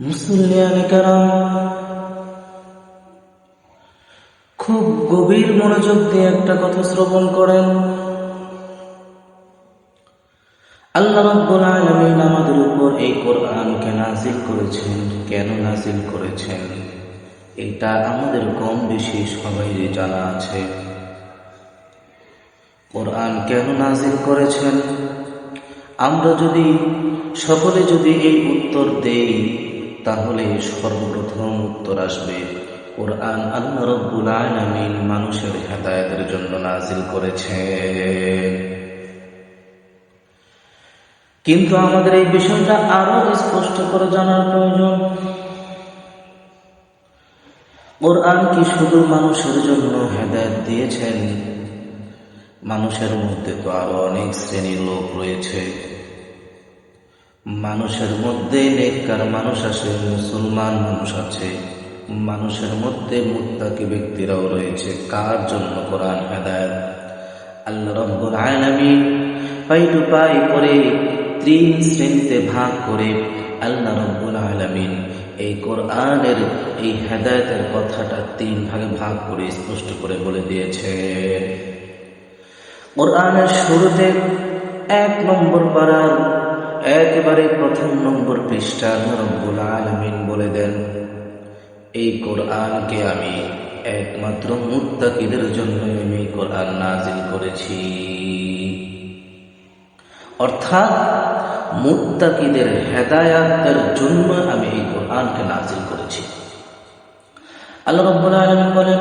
মুসলিয়ান কারাম খুব গভীর মনোযোগ দিয়ে একটা কথা শ্রবণ করেন। আল্লাহ রাব্বুল আলামিন আমাদের উপর এই কোরআনকে নাজিল করেছেন। কেন নাজিল করেছেন? এটা আমাদের কম বেশি সবাই জানা আছে। কোরআন কেন নাজিল করেছেন? আমরা যদি, সকলে যদি এই উত্তর দেই তাহলে সর্বপ্রথম উত্তর আসবে, কোরআন আল্লাহ রব্বুল আলামিন মানুষের হেদায়েতের জন্য নাজিল করেছে কিন্তু আমাদের এই বিষয়টা আরও স্পষ্ট করে জানার প্রয়োজন। কোরআন কি শুধু মানুষের জন্য হেদায়েত দিয়েছেন? মানুষের মধ্যে তো আরও অনেক শ্রেণির লোক রয়েছে। মানুষের মধ্যে নেককার মানুষ আছে, মুসলমান মানুষ আছে। মানুষের মধ্যে মুত্তাকি ব্যক্তিরাও রয়েছে। কার জন্য কোরআন হেদায়ত? আল্লাহ রব্বুল আলামিন পাই টু পাই করে তিন শ্রেণীতে ভাগ করে আল্লাহ রব্বুল আলামিন এই কোরআনের, এই হেদায়তের কথাটা তিন ভাগে ভাগ করে স্পষ্ট করে বলে দিয়েছে। কোরআনের শুরুতে এক নম্বর পাড়ার একেবারে প্রথম নম্বর পৃষ্ঠা রব্বুল আলমিন বলে দেন, এই কোরআনকে আমি একমাত্র মুত্তাকিদের জন্য আমি কোরআন নাজিল করেছি। অর্থাৎ মুত্তাকিদের হেদায়াতের জন্য আমি এই কোরআনকে নাজিল করেছি। আল্লাহ রব্বুল আলামিন বলেন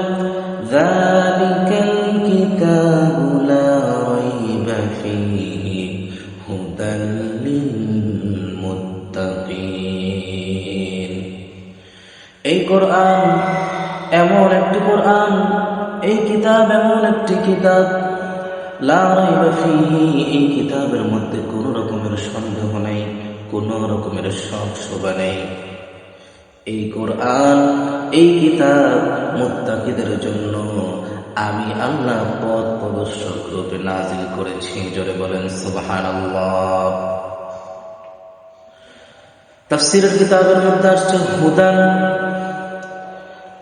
কিতাব, এমন একটি কিতাব। এই কিতাবের মধ্যে কোনো রকমের সন্দেহ নেই, কোনো রকমের সংশোভা নেই। এই কোরআন, এই কিতাব মুত্তাকিদের জন্য আমি আল্লাহ পথ প্রদর্শক রূপে নাজিল করেছি। জোরে বলেন, সুবহানাল্লাহ। তাফসীরের কিতাবের মধ্যে আসছে হুদান।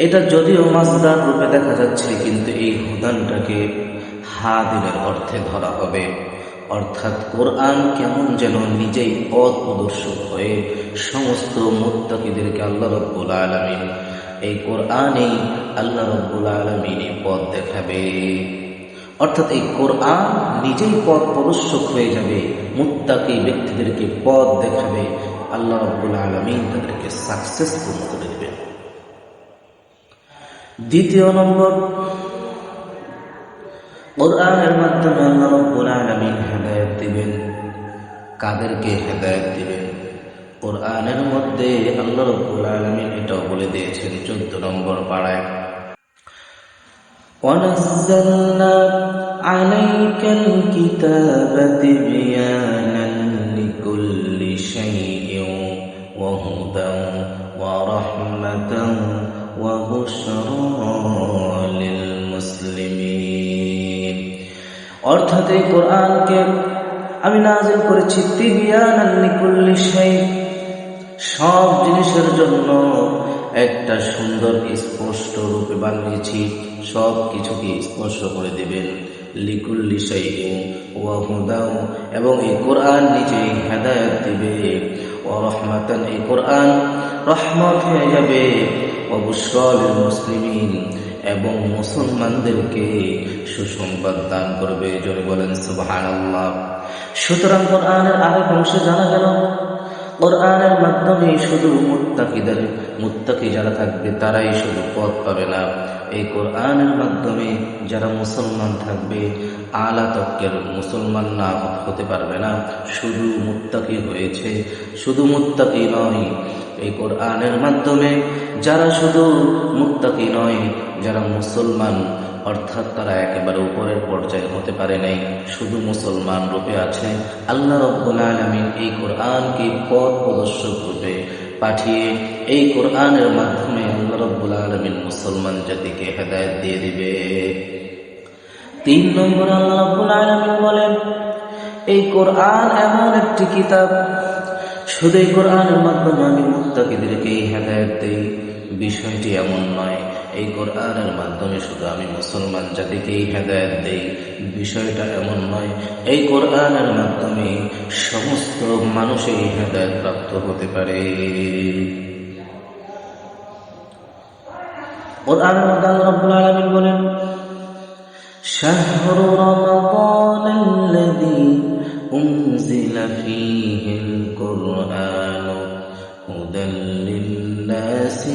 এটা যদিও মাসদার রূপে দেখা যাচ্ছে, কিন্তু এই হুদানটাকে হাদিনের অর্থে ধরা হবে। অর্থাৎ কোরআন কেমন যেন নিজেই পথ প্রদর্শক হয়ে সমস্ত মুত্তাকিদেরকে আল্লাহ রব্বুল আলমিন এই কোরআনেই আল্লাহ রব্বুল আলমিন পথ দেখাবে। অর্থাৎ এই কোরআন নিজেই পথ প্রদর্শক হয়ে যাবে, মুত্তাকি ব্যক্তিদেরকে পথ দেখাবে, আল্লাহ রব্বুল আলমিন তাদেরকে সাকসেসফুল করে দেবে। দ্বিতীয় নম্বর কোরআনের মাধ্যমে আল্লাহ রব্বুল আলামিন হেদায়েত দিবেন কাদেরকে হেদায়েত দিবেন কোরআনের মধ্যে আল্লাহ রব্বুল আলামিন এটাও বলে দিয়েছেন চোদ্দ নম্বর পাড়ায় ونزلنا عليك الكتاب تبيانا لكل شيء وهدى ورحمة وبشرى অর্থাৎ এই কোরআনকে আমি নাজিল করেছি সব জিনিসের জন্য একটা সুন্দর স্পষ্ট রূপে বানিয়েছি। সব কিছুকে স্পষ্ট করে দিবেন। লিকুল্লি হুদাও, এবং এই কোরআন নিজেই হেদায়ত দিবে। ও রহমাতান, এই কোরআন রহমত হয়ে যাবে। অবশ্যল মুসলিমিন। এবং মুসলমানদেরকে সুসংবাদ দান করবে। যদি বলেন, সুবহানাল্লাহ। সুতরাং কোরআনের আরেক অংশে জানা গেল, কোরআনের মাধ্যমে শুধু মুত্তাকিদের, মুত্তাকি যারা থাকবে তারাই শুধু পথ পাবে না। এই কোরআনের মাধ্যমে যারা মুসলমান থাকবে আলা তক্কের মুসলমান না হতে পারবে না। শুধু মুত্তাকি হয়েছে, শুধু মুত্তাকি নয়। এই কোরআনের মাধ্যমে যারা শুধু মুত্তাকি নয়, যারা মুসলমান, অর্থাৎ তারা একেবারে উপরের পর্যায়ে হতে পারে নাই, শুধু মুসলমান রূপে আছে। আল্লাহ রব্বুল আলমিন এই কোরআনকে পথ প্রদর্শক রূপে পাঠিয়ে এই কোরআনের মাধ্যমে আল্লাহ রব্বুল আলমিন মুসলমান জাতিকে হেদায়ত দিয়ে দিবে। তিন নম্বর আল্লাহ বলেন, এই কোরআন এমন একটি কিতাব, শুধু এই কোরআনের মাধ্যমে আমি মুত্তাকিদেরকে হেদায়ত দেই, বিষয়টি এমন নয়, এই কোরআনের মাধ্যমে শুধু আমি মুসলমান জাতিকেই হেদায়ত দেই, বিষয়টা এমন নয়, এই কোরআনের মাধ্যমে সমস্ত মানুষই হেদায়ত প্রাপ্ত হতে পারে। আল্লাহ রাব্বুল আলামিন বলেন شهر رمضان الذي أنزل فيه القرآن هدى للناس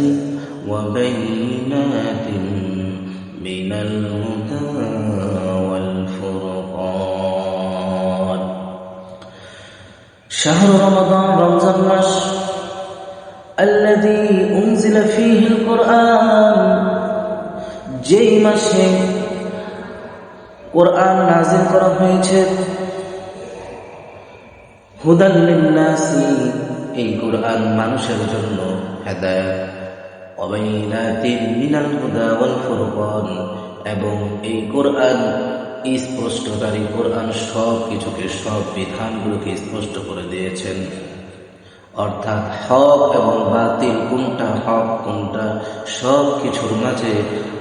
وبينات من الهدى والفرقان شهر رمضان رمضان মাস الذي أنزل فيه القرآن যেই মাসে কোরআন নাজিল করা হয়েছে। হুদাল্লিন্নাসি এই কোরআন মানুষের জন্য হেদায়ত। অবাইনাতিন মিনাল হুদা ওয়াল ফুরকান, এবং এই কোরআন স্পষ্টকারী কোরআন সব কিছুকে সব বিধানগুলোকে স্পষ্ট করে দিয়েছেন। অর্থাৎ হক এবং বাতিল কোনটা হক, কোনটা সব কিছুর মাঝে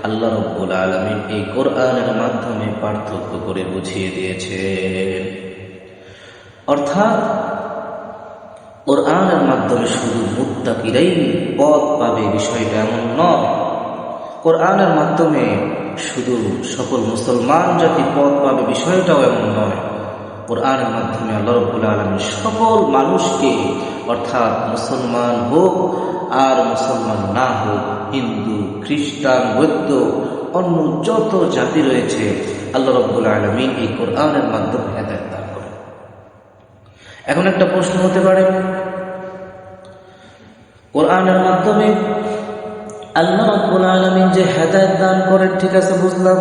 আল্লাহ রব্বুল আলমিন এই কোরআনের মাধ্যমে পার্থক্য করে বুঝিয়ে দিয়েছে অর্থাৎ কোরআনের মাধ্যমে শুধু মুত্তাকিরাই পথ পাবে বিষয়টা এমন নয়। কোরআনের মাধ্যমে শুধু সকল মুসলমান জাতি পথ পাবে বিষয়টাও এমন নয়। কোরআনের মাধ্যমে আল্লাহ রব্বুল আলমী সকল মানুষকে অর্থাৎ মুসলমান হোক আর মুসলমান না হোক, হিন্দু, খ্রিস্টান, বৌদ্ধ, অন্য যত জাতি রয়েছে, আল্লাহ রব্বুল আলমিন এই কোরআনের মাধ্যমে হেদায়ত দান করে এখন একটা প্রশ্ন হতে পারে, কোরআনের মাধ্যমে আল্লাহ রব্বুল আলমিন যে হেদায়ত দান করেন, ঠিক আছে বুঝলাম,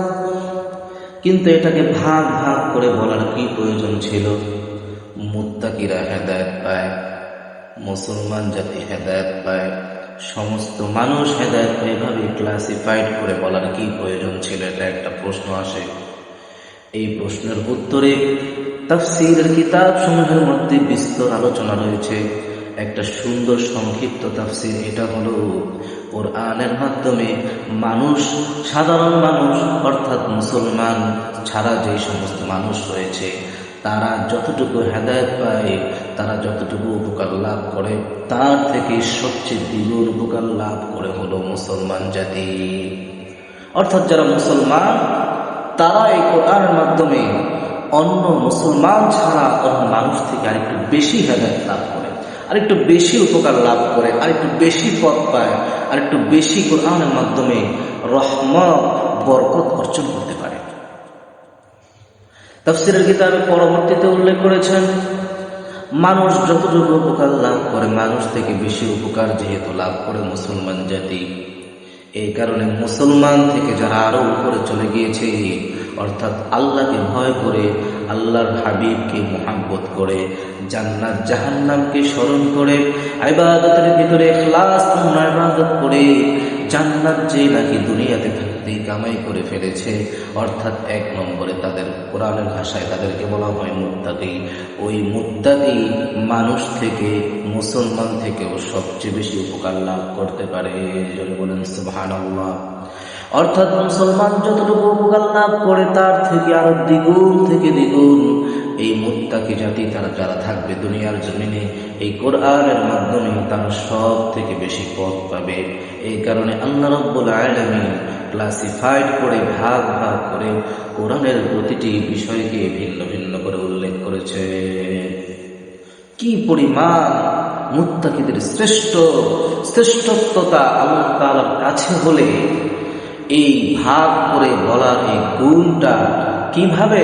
কিন্তু এটাকে ভাগ ভাগ করে বলার কি প্রয়োজন ছিল? মুত্তাকিরা হেদায়ত পায়। মুসলমান জাতি হেদায়ত পায়। সমস্ত মানুষ হেদায়ত এভাবে ক্লাসিফাইড করে বলার কি প্রয়োজন ছিল? এটা একটা প্রশ্ন আসে। এই প্রশ্নের উত্তরে তাফসিরের কিতাব সমূহের মধ্যে বিস্তর আলোচনা রয়েছে। একটা সুন্দর সংক্ষিপ্ত তাফসির, এটা হলো আনের মাধ্যমে মানুষ, সাধারণ মানুষ, অর্থাৎ মুসলমান ছাড়া যে সমস্ত মানুষ রয়েছে তারা যতটুকু হেদায়ত পায়, তারা যতটুকু উপকার লাভ করে, তার থেকে সবচেয়ে দ্বিগুণ উপকার লাভ করে হলো মুসলমান জাতি। অর্থাৎ যারা মুসলমান, তারা এই কোরআনের মাধ্যমে অন্য মুসলমান ছাড়া অন্য মানুষ থেকে আরেকটু বেশি হেদায়ত লাভ করে, আরেকটু বেশি উপকার লাভ করে, আরেকটু বেশি পথ পায়, আরেকটু বেশি কোরআনের মাধ্যমে রহমত, বরকত অর্জন করতে তফসিরের কিতাবে পরবর্তীতে উল্লেখ করেছেন, মানুষ যতটুকু উপকার লাভ করে, মানুষ থেকে বেশি উপকার যেহেতু লাভ করে মুসলমান জাতি। এই কারণে মুসলমান থেকে যারা আরও উপরে চলে গিয়েছে, অর্থাৎ আল্লাহকে ভয় করে, আল্লাহর হাবিবকে মোহাব্বত করে, জান্নাত জাহান্নামকে স্মরণ করে আইবাদতের ভিতরে ক্লাস করে, জান্নাত যে নাকি দুনিয়াতে থাকতেই কামাই করে ফেলেছে। অর্থাৎ এক নম্বরে তাদের কোরআনের ভাষায় তাদেরকে বলা হয় মুত্তাকি। ওই মুত্তাকি মানুষ থেকে, মুসলমান থেকেও সবচেয়ে বেশি উপকার লাভ করতে পারে। বলেন, সুবহানাল্লাহ। অর্থাৎ মুসলমান যতটুকু উপকার লাভ করে, তার থেকে আরও দ্বিগুণ থেকে দ্বিগুণ এই মুত্তাকি জাতি তারা যারা থাকবে দুনিয়ার জমিনে, এই কোরআনের মাধ্যমে তারা সব থেকে বেশি পথ পাবে। এই কারণে আল্লাহ রব্বুল আলমী ক্লাসিফাইড করে ভাগ ভাগ করে কোরআনের প্রতিটি বিষয়কে ভিন্ন ভিন্ন করে উল্লেখ করেছে। কি পরিমাণ মুত্তাকিদের শ্রেষ্ঠ শ্রেষ্ঠত্বতা আল্লাহ তালার কাছে হলে এই ভাগ করে বলার এই গুণটা কীভাবে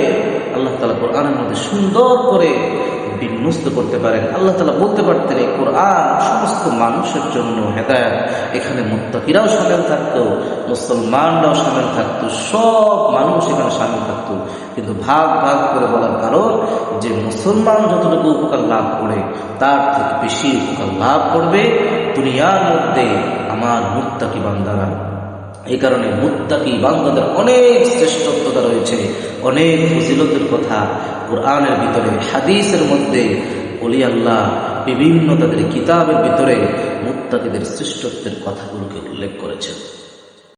আল্লাহ তালা কোরআনের মধ্যে সুন্দর করে বিন্যস্ত করতে পারেন। আল্লাহ তালা বলতে পারতেন এই কোরআন সমস্ত মানুষের জন্য হেদায়ত। এখানে মুত্তাকিরাও সামিল থাকতো, মুসলমানরাও সামিল থাকতো, সব মানুষ এখানে সামিল থাকতো। কিন্তু ভাগ ভাগ করে বলার কারণ যে মুসলমান যতটুকু উপকার লাভ করে, তার থেকে বেশি উপকার লাভ করবে দুনিয়ার মধ্যে আমার মুত্তাকি বান্দারা। এই কারণে মুত্তাকি বান্দাদের অনেক শ্রেষ্ঠত্বতা রয়েছে, অনেক ফজিলতের কথা কোরআনের ভিতরে, হাদিসের মধ্যে। অলি আল্লাহ বিভিন্ন তাদের কিতাবের ভিতরে মুত্তাকিদের শ্রেষ্ঠত্বের কথাগুলোকে উল্লেখ করেছেন।